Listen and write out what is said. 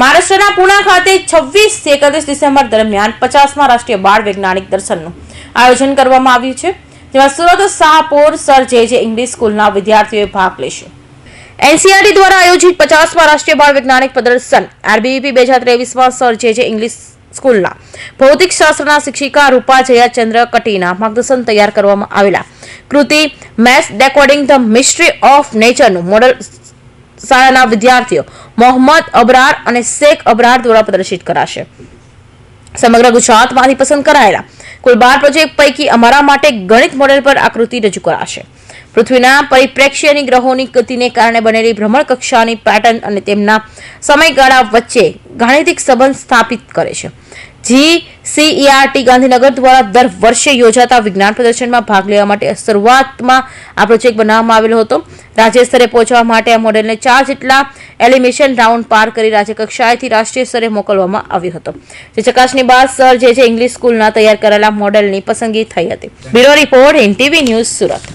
મહારાષ્ટ્રના પુણા ખાતે છવ્વીસ એકત્રીસ ડિસેમ્બર દરમિયાન પચાસમાં રાષ્ટ્રીય બાળ વૈજ્ઞાનિક દર્શનનું આયોજન કરવામાં આવ્યું છે. જેમાં સુરત, શાહપોર, સર જે જે ઇંગ્લિશ સ્કૂલના વિદ્યાર્થીઓએ ભાગ લેશે. એનસીઆરટી દ્વારા આયોજિત પચાસમાં રાષ્ટ્રીય બાળ વૈજ્ઞાનિક પ્રદર્શન આરબીવીપી બે હજાર ત્રેવીસમાં સર જે જે ઇંગ્લિશ સ્કૂલના ભૌતિક શાસ્ત્રના શિક્ષિકા રૂપા જયાચંદ્ર કટીના માર્ગદર્શન તૈયાર કરવામાં આવેલા. કૃતિ maths decoding the mystery of નેચરનું model શાળાના વિદ્યાર્થીઓ મોહમ્મદ અબરાર અને શેખ અબરાર દ્વારા પ્રદર્શિત કરાશે. સમગ્ર ગુજરાતમાંથી પસંદ કરાયેલા કુલ બાર પ્રોજેક્ટ પૈકી અમારા માટે ગણિત મોડેલ પર આકૃતિ રજૂ કરાશે. પૃથ્વીના પરિપ્રેક્ષ્યની ગ્રહોની ગતિને કારણે બનેલી ભ્રમણ કક્ષાની પેટર્ન અને તેમના સમયગાળા વચ્ચે ગાણિતિક સંબંધ સ્થાપિત કરે છે. જી સીઈઆરટી ગાંધીનગર દ્વારા દર વર્ષે યોજાતા વિજ્ઞાન પ્રદર્શનમાં ભાગ લેવા માટે શરૂઆતમાં આ પ્રોજેક્ટ બનાવવામાં આવેલો હતો. રાજ્ય સ્તરે પહોંચવા માટે આ મોડેલને ચાર જેટલા એલિમિનેશન રાઉન્ડ પાર કરી રાજ્ય કક્ષાએથી રાષ્ટ્રીય સ્તરે મોકલવામાં આવ્યો હતો. જે ચકાસણી બાદ સર જે ઇંગ્લિશ સ્કૂલના તૈયાર કરેલા મોડેલની પસંદગી થઈ હતી. Bureau report, NTV news Surat.